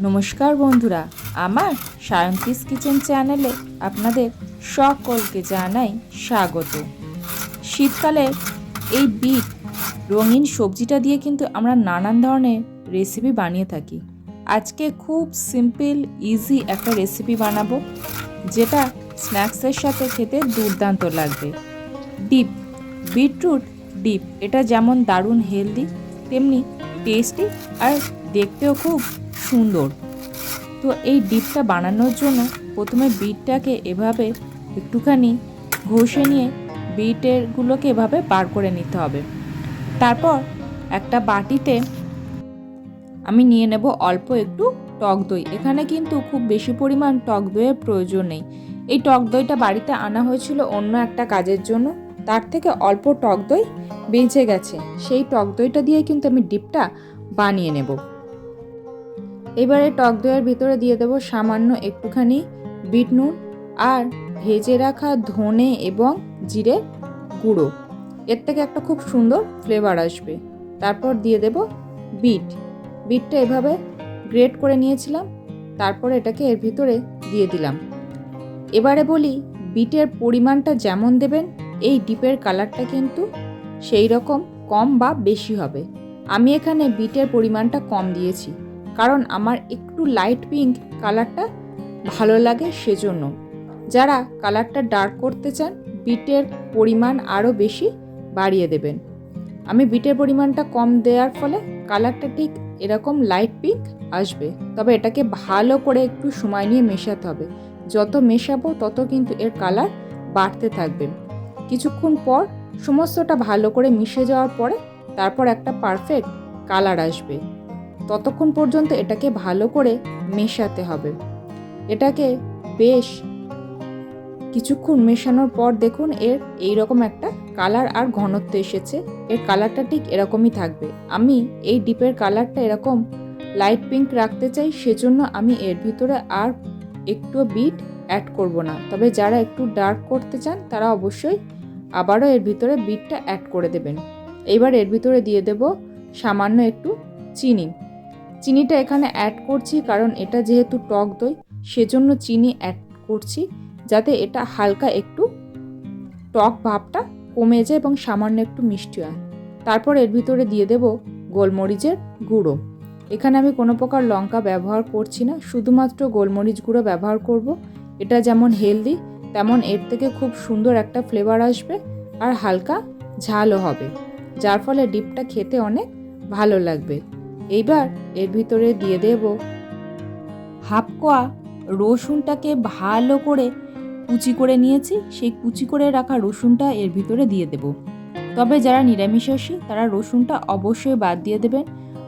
নমস্কার বন্ধুরা, আমার সায়ন্তিস কিচেন চ্যানেলে আপনাদের সকলকে জানাই স্বাগত। শীতকালে এই বিট, রঙিন সবজিটা দিয়ে কিন্তু আমরা নানান ধরনের রেসিপি বানিয়ে থাকি। আজকে খুব সিম্পল ইজি একটা রেসিপি বানাবো, যেটা স্ন্যাক্সের সাথে খেতে দুর্দান্ত লাগবে। ডিপ বিটরুট ডিপ এটা যেমন দারুণ হেলদি তেমনি টেস্টি আর দেখতেও খুব সুন্দর। তো এই ডিপটা বানানোর জন্য প্রথমে বিটটাকে এভাবে একটুখানি ঘষে নিয়ে বিটেরগুলোকে এভাবে বার করে নিতে হবে। তারপর একটা বাটিতে আমি নিয়ে নেব অল্প একটু টক দই। এখানে কিন্তু খুব বেশি পরিমাণ টক দইয়ের প্রয়োজন নেই। এই টক দইটা বাড়িতে আনা হয়েছিল অন্য একটা কাজের জন্য। তার থেকে অল্প টক দই বেঁচে গেছে। সেই টক দইটা দিয়ে কিন্তু আমি ডিপটা বানিয়ে নেব। এবারে টক দইয়ের ভিতরে দিয়ে দেবো সামান্য একটুখানি বিট নুন আর ভেজে রাখা ধনে এবং জিরে গুঁড়ো। এর থেকে একটা খুব সুন্দর ফ্লেভার আসবে। তারপর দিয়ে দেব বিট। বিটটা এভাবে গ্রেট করে নিয়েছিলাম, তারপর এটাকে এর ভিতরে দিয়ে দিলাম। এবারে বলি, বিটের পরিমাণটা যেমন দেবেন, এই ডিপের কালারটা কিন্তু সেই রকম কম বা বেশি হবে। আমি এখানে বিটের পরিমাণটা কম দিয়েছি। কারণ আমার একটু লাইট পিঙ্ক কালারটা ভালো লাগে সেজন্য। যারা কালারটা ডার্ক করতে চান বিটের পরিমাণ আরও বেশি বাড়িয়ে দেবেন। আমি বিটের পরিমাণটা কম দেওয়ার ফলে কালারটা ঠিক এরকম লাইট পিঙ্ক আসবে। তবে এটাকে ভালো করে একটু সময় নিয়ে মেশাতে হবে। যত মেশাবো, তত কিন্তু এর কালার বাড়তে থাকবে। কিছুক্ষণ পর সমস্তটা ভালো করে মিশে যাওয়ার পরে তারপর একটা পারফেক্ট কালার আসবে। ততক্ষণ পর্যন্ত এটাকে ভালো করে মেশাতে হবে। এটাকে বেশ কিছুক্ষণ মেশানোর পর দেখুন এর এই রকম একটা কালার আর ঘনত্ব এসেছে। এর কালারটা ঠিক এরকমই থাকবে। আমি এই ডিপের কালারটা এরকম লাইট পিঙ্ক রাখতে চাই, সেজন্য আমি এর ভিতরে আর একটু বিট অ্যাড করব না। তবে যারা একটু ডার্ক করতে চান, তারা অবশ্যই আবারও এর ভিতরে বিটটা অ্যাড করে দেবেন। এবার এর ভিতরে দিয়ে দেব সামান্য একটু চিনি। চিনিটা এখানে অ্যাড করছি কারণ এটা যেহেতু টক দই, সেজন্য চিনি অ্যাড করছি যাতে এটা হালকা একটু টক ভাবটা কমে যায় এবং সামান্য একটু মিষ্টি হয়। তারপর এর ভিতরে দিয়ে দেব গোলমরিচের গুঁড়ো। এখানে আমি কোনো প্রকার লঙ্কা ব্যবহার করছি না, শুধুমাত্র গোলমরিচ গুঁড়ো ব্যবহার করব। এটা যেমন হেলদি তেমন এর থেকে খুব সুন্দর একটা ফ্লেভার আসবে আর হালকা ঝালও হবে, যার ফলে ডিপটা খেতে অনেক ভালো লাগবে। এইবার এর ভিতরে দিয়ে দেব হাফ কোয়া রসুনটাকে ভালো করে কুচি করে নিয়েছি, সেই কুচি করে রাখা রসুনটা এর ভিতরে দিয়ে দেব। তবে যারা নিরামিষাসী তারা রসুনটা অবশ্যই বাদ দিয়ে দেবেন।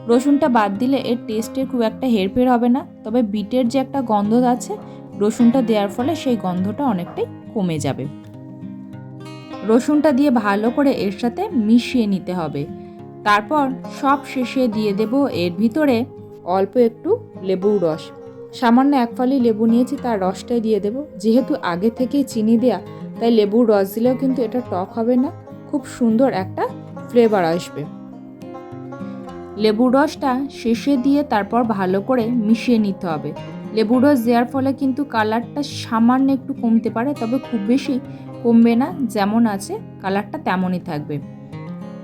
রসুনটা বাদ দিলে এর টেস্টের খুব একটা হেরফের হবে না, তবে বিটের যে একটা গন্ধ আছে, রসুনটা দেওয়ার ফলে সেই গন্ধটা অনেকটাই কমে যাবে। রসুনটা দিয়ে ভালো করে এর সাথে মিশিয়ে নিতে হবে। তারপর সব শেষে দিয়ে দেব এর ভিতরে অল্প একটু লেবুর রস। সামান্য এক ফালি লেবু নিয়েছি, তার রসটাই দিয়ে দেব। যেহেতু আগে থেকেই চিনি দেয়া, তাই লেবুর রস দিলেও কিন্তু এটা টক হবে না। খুব সুন্দর একটা ফ্লেভার আসবে। লেবুর রসটা শেষে দিয়ে তারপর ভালো করে মিশিয়ে নিতে হবে। লেবুর রস দেওয়ার ফলে কিন্তু কালারটা সামান্য একটু কমতে পারে, তবে খুব বেশি কমবে না, যেমন আছে, কালারটা তেমনই থাকবে।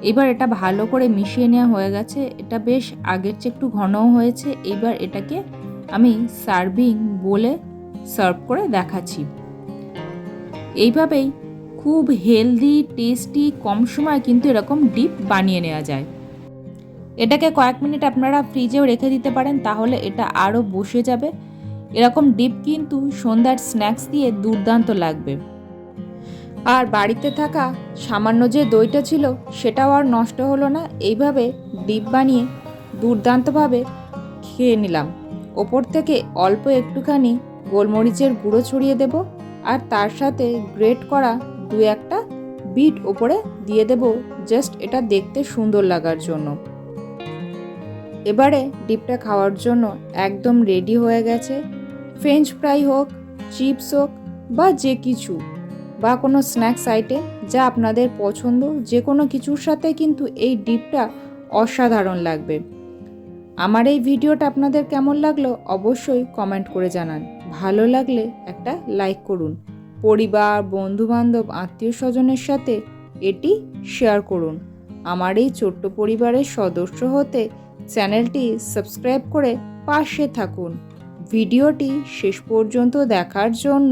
এবার এটা ভালো করে মিশিয়ে নেওয়া হয়ে গেছে। এটা বেশ আগের চেয়ে একটু ঘনও হয়েছে। এবার এটাকে আমি সার্ভিং বলে সার্ভ করে দেখাচ্ছি। এইভাবেই খুব হেলদি, টেস্টি, কম সময় কিন্তু এরকম ডিপ বানিয়ে নেওয়া যায়। এটাকে কয়েক মিনিট আপনারা ফ্রিজেও রেখে দিতে পারেন, তাহলে এটা আরও বসে যাবে। এরকম ডিপ কিন্তু সন্ধ্যার স্ন্যাক্স দিয়ে দুর্দান্ত লাগবে। আর বাড়িতে থাকা সামান্য যে দইটা ছিল সেটাও আর নষ্ট হলো না। এইভাবে ডিপ বানিয়ে দুর্দান্তভাবে খেয়ে নিলাম। ওপর থেকে অল্প একটুখানি গোলমরিচের গুঁড়ো ছড়িয়ে দেব আর তার সাথে গ্রেট করা দু একটা বিট ওপরে দিয়ে দেব জাস্ট এটা দেখতে সুন্দর লাগার জন্য। এবারে ডিপটা খাওয়ার জন্য একদম রেডি হয়ে গেছে। ফ্রেঞ্চ ফ্রাই হোক, চিপস হোক বা যে কিছু। বা কোনো স্ন্যাক্স আইটেম যা আপনাদের পছন্দ যে কোনো কিছুর সাথে কিন্তু এই ডিপটা অসাধারণ লাগবে। আমার এই ভিডিওটা আপনাদের কেমন লাগল অবশ্যই কমেন্ট করে জানান। ভালো লাগলে একটা লাইক করুন। পরিবার, বন্ধুবান্ধব আত্মীয় স্বজনের সাথে এটি শেয়ার করুন। আমার এই ছোট্ট পরিবারের সদস্য হতে চ্যানেলটি সাবস্ক্রাইব করে পাশে থাকুন। ভিডিওটি শেষ পর্যন্ত দেখার জন্য